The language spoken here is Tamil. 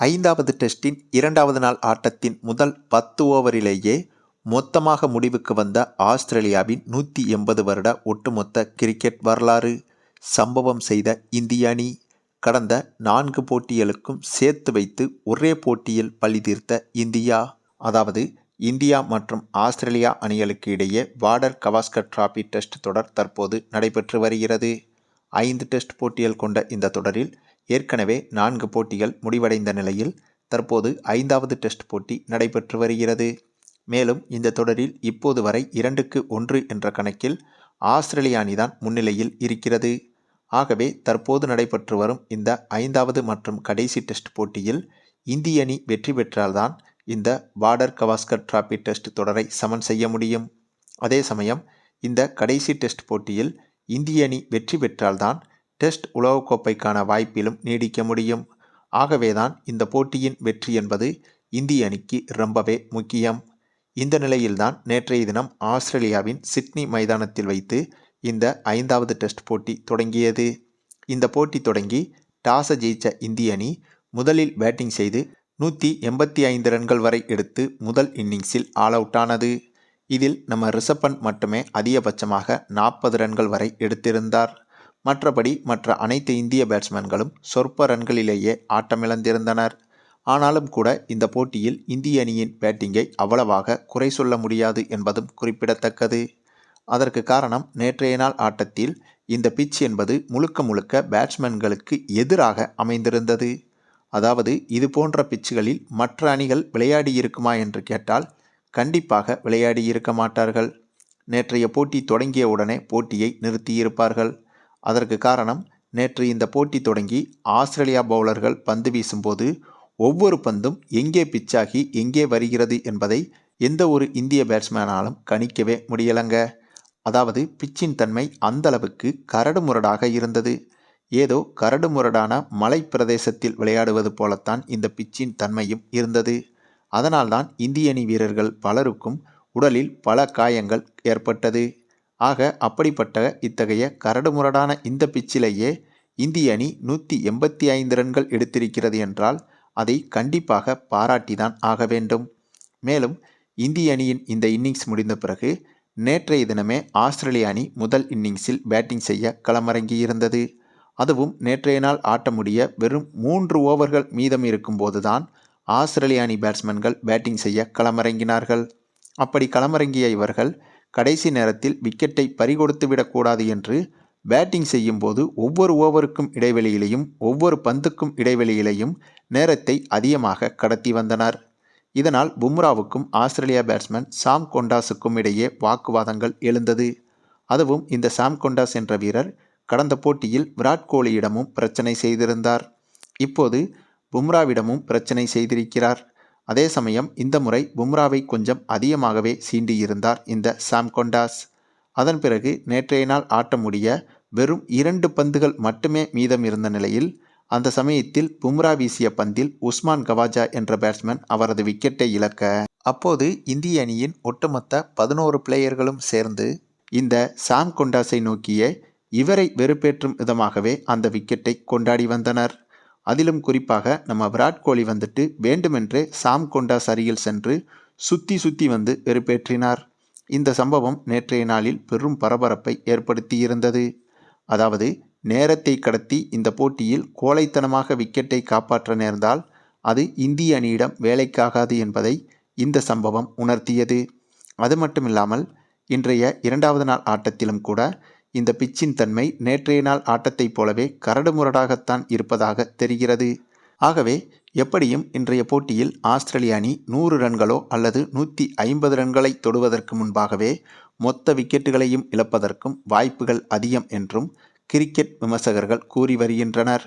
ஐந்தாவது டெஸ்டின் இரண்டாவது நாள் ஆட்டத்தின் முதல் பத்து ஓவரிலேயே மொத்தமாக முடிவுக்கு வந்த ஆஸ்திரேலியாவின் நூற்றி எண்பது வருட ஒட்டுமொத்த கிரிக்கெட் வரலாறு. சம்பவம் செய்த இந்திய அணி கடந்த நான்கு போட்டிகளுக்கும் சேர்த்து வைத்து ஒரே போட்டியில் பழி தீர்த்த இந்தியா. அதாவது இந்தியா மற்றும் ஆஸ்திரேலியா அணிகளுக்கு இடையே பார்டர் கவாஸ்கர் டிராபி டெஸ்ட் தொடர் தற்போது நடைபெற்று வருகிறது. ஐந்து டெஸ்ட் போட்டிகள் கொண்ட இந்த தொடரில் ஏற்கனவே நான்கு போட்டிகள் முடிவடைந்த நிலையில் தற்போது ஐந்தாவது டெஸ்ட் போட்டி நடைபெற்று வருகிறது. மேலும் இந்த தொடரில் இப்போது வரை இரண்டுக்கு ஒன்று என்ற கணக்கில் ஆஸ்திரேலிய அணிதான் முன்னிலையில் இருக்கிறது. ஆகவே தற்போது நடைபெற்று வரும் இந்த ஐந்தாவது மற்றும் கடைசி டெஸ்ட் போட்டியில் இந்திய அணி வெற்றி பெற்றால்தான் இந்த பார்டர் கவாஸ்கர் டிராபி டெஸ்ட் தொடரை சமன் செய்ய முடியும். அதே சமயம் இந்த கடைசி டெஸ்ட் போட்டியில் இந்திய அணி வெற்றி பெற்றால்தான் டெஸ்ட் உலகக்கோப்பைக்கான வாய்ப்பிலும் நீடிக்க முடியும். ஆகவேதான் இந்த போட்டியின் வெற்றி என்பது இந்திய அணிக்கு ரொம்பவே முக்கியம். இந்த நிலையில்தான் நேற்றைய தினம் ஆஸ்திரேலியாவின் சிட்னி மைதானத்தில் வைத்து இந்த ஐந்தாவது டெஸ்ட் போட்டி தொடங்கியது. இந்த போட்டி தொடங்கி டாஸை ஜெயித்த இந்திய அணி முதலில் பேட்டிங் செய்து நூற்றி எண்பத்தி ஐந்து ரன்கள் வரை எடுத்து முதல் இன்னிங்ஸில் ஆல் அவுட் ஆனது. இதில் நம்ம ரிஷப் பண்ட் மட்டுமே அதிகபட்சமாக நாற்பது ரன்கள் வரை எடுத்திருந்தார். மற்றபடி மற்ற அனைத்து இந்திய பேட்ஸ்மேன்களும் சொற்ப ரன்களிலேயே ஆட்டமிழந்திருந்தனர். ஆனாலும் கூட இந்த போட்டியில் இந்திய அணியின் பேட்டிங்கை அவ்வளவாக குறை சொல்ல முடியாது என்பதும் குறிப்பிடத்தக்கது. அதற்கு காரணம் நேற்றைய நாள் ஆட்டத்தில் இந்த பிட்ச் என்பது முழுக்க முழுக்க பேட்ஸ்மேன்களுக்கு எதிராக அமைந்திருந்தது. அதாவது இது போன்ற பிட்சுகளில் மற்ற அணிகள் விளையாடி இருக்குமா என்று கேட்டால் கண்டிப்பாக விளையாடி இருக்க மாட்டார்கள். நேற்றைய போட்டி தொடங்கிய உடனே போட்டியை நிறுத்தியிருப்பார்கள். அதற்கு காரணம் நேற்று இந்த போட்டி தொடங்கி ஆஸ்திரேலியா பவுலர்கள் பந்து வீசும்போது ஒவ்வொரு பந்தும் எங்கே பிச்சாகி எங்கே வருகிறது என்பதை எந்த ஒரு இந்திய பேட்ஸ்மேனாலும் கணிக்கவே முடியலங்க. அதாவது பிச்சின் தன்மை அந்த அளவுக்கு இருந்தது. ஏதோ கரடு முரடான மலை பிரதேசத்தில் விளையாடுவது போலத்தான் இந்த பிச்சின் தன்மையும் இருந்தது. அதனால்தான் இந்திய அணி வீரர்கள் பலருக்கும் உடலில் பல காயங்கள் ஏற்பட்டது. ஆக அப்படிப்பட்ட இத்தகைய கரடுமுரடான இந்த பிச்சிலேயே இந்திய அணி நூற்றி எண்பத்தி ஐந்து ரன்கள் எடுத்திருக்கிறது என்றால் அதை கண்டிப்பாக பாராட்டிதான் ஆக வேண்டும். மேலும் இந்திய அணியின் இந்த இன்னிங்ஸ் முடிந்த பிறகு நேற்றைய தினமே ஆஸ்திரேலிய அணி முதல் இன்னிங்ஸில் பேட்டிங் செய்ய களமிறங்கியிருந்தது அதுவும் நேற்றைய நாள் ஆட்ட முடிய வெறும் மூன்று ஓவர்கள் மீதம் இருக்கும்போதுதான் ஆஸ்திரேலிய அணி பேட்ஸ்மேன்கள் பேட்டிங் செய்ய களமிறங்கினார்கள். அப்படி களமிறங்கிய இவர்கள் கடைசி நேரத்தில் விக்கெட்டை பறிகொடுத்து விடக்கூடாது என்று பேட்டிங் செய்யும்போது ஒவ்வொரு ஓவருக்கும் இடைவெளியிலையும் ஒவ்வொரு பந்துக்கும் இடைவெளியிலையும் நேரத்தை அதிகமாக கடத்தி வந்தனர். இதனால் பும்ராவுக்கும் ஆஸ்திரேலியா பேட்ஸ்மேன் சாம் கொண்டாஸுக்கும் இடையே வாக்குவாதங்கள் எழுந்தது. அதுவும் இந்த சாம் கொண்டாஸ் என்ற வீரர் கடந்த போட்டியில் விராட் கோலியிடமும் பிரச்சனை செய்திருந்தார். இப்போது பும்ராவிடமும் பிரச்சனை செய்திருக்கிறார். அதே சமயம் இந்த முறை பும்ராவை கொஞ்சம் அதிகமாகவே சீண்டியிருந்தார் இந்த சாம் கொண்டாஸ். அதன் பிறகு நேற்றைய நாள் ஆட்ட முடிய வெறும் இரண்டு பந்துகள் மட்டுமே மீதம் இருந்த நிலையில் அந்த சமயத்தில் பும்ரா வீசிய பந்தில் உஸ்மான் கவாஜா என்ற பேட்ஸ்மேன் அவரது விக்கெட்டை இழக்க. அப்போது இந்திய அணியின் ஒட்டுமொத்த பதினோரு பிளேயர்களும் சேர்ந்து இந்த சாம் கொண்டாஸை நோக்கிய இவரை வெறுப்பேற்றும் விதமாகவே அந்த விக்கெட்டை கொண்டாடி வந்தனர். அதிலும் குறிப்பாக நம்ம விராட் கோலி வந்துட்டு வேண்டுமென்றே சாம் கொண்டா சரியில் சென்று சுத்தி சுத்தி வந்து வெறுப்பேற்றினார். இந்த சம்பவம் நேற்றைய நாளில் பெரும் பரபரப்பை ஏற்படுத்தியிருந்தது. அதாவது நேரத்தை கடத்தி இந்த போட்டியில் கோழைத்தனமாக விக்கெட்டை காப்பாற்ற நேர்ந்தால் அது இந்திய அணியிடம் வேலைக்காகாது என்பதை இந்த சம்பவம் உணர்த்தியது. அது மட்டுமில்லாமல் இன்றைய இரண்டாவது நாள் ஆட்டத்திலும் கூட இந்த பிச்சின் தன்மை நேற்றைய நாள் ஆட்டத்தைப் போலவே கரடுமுரடாகத்தான் இருப்பதாக தெரிகிறது. ஆகவே எப்படியும் இன்றைய போட்டியில் ஆஸ்திரேலிய அணி நூறு ரன்களோ அல்லது நூற்றி ஐம்பது ரன்களை தொடுவதற்கு முன்பாகவே மொத்த விக்கெட்டுகளையும் இழப்பதற்கும் வாய்ப்புகள் அதிகம் என்றும் கிரிக்கெட் விமர்சகர்கள் கூறி வருகின்றனர்.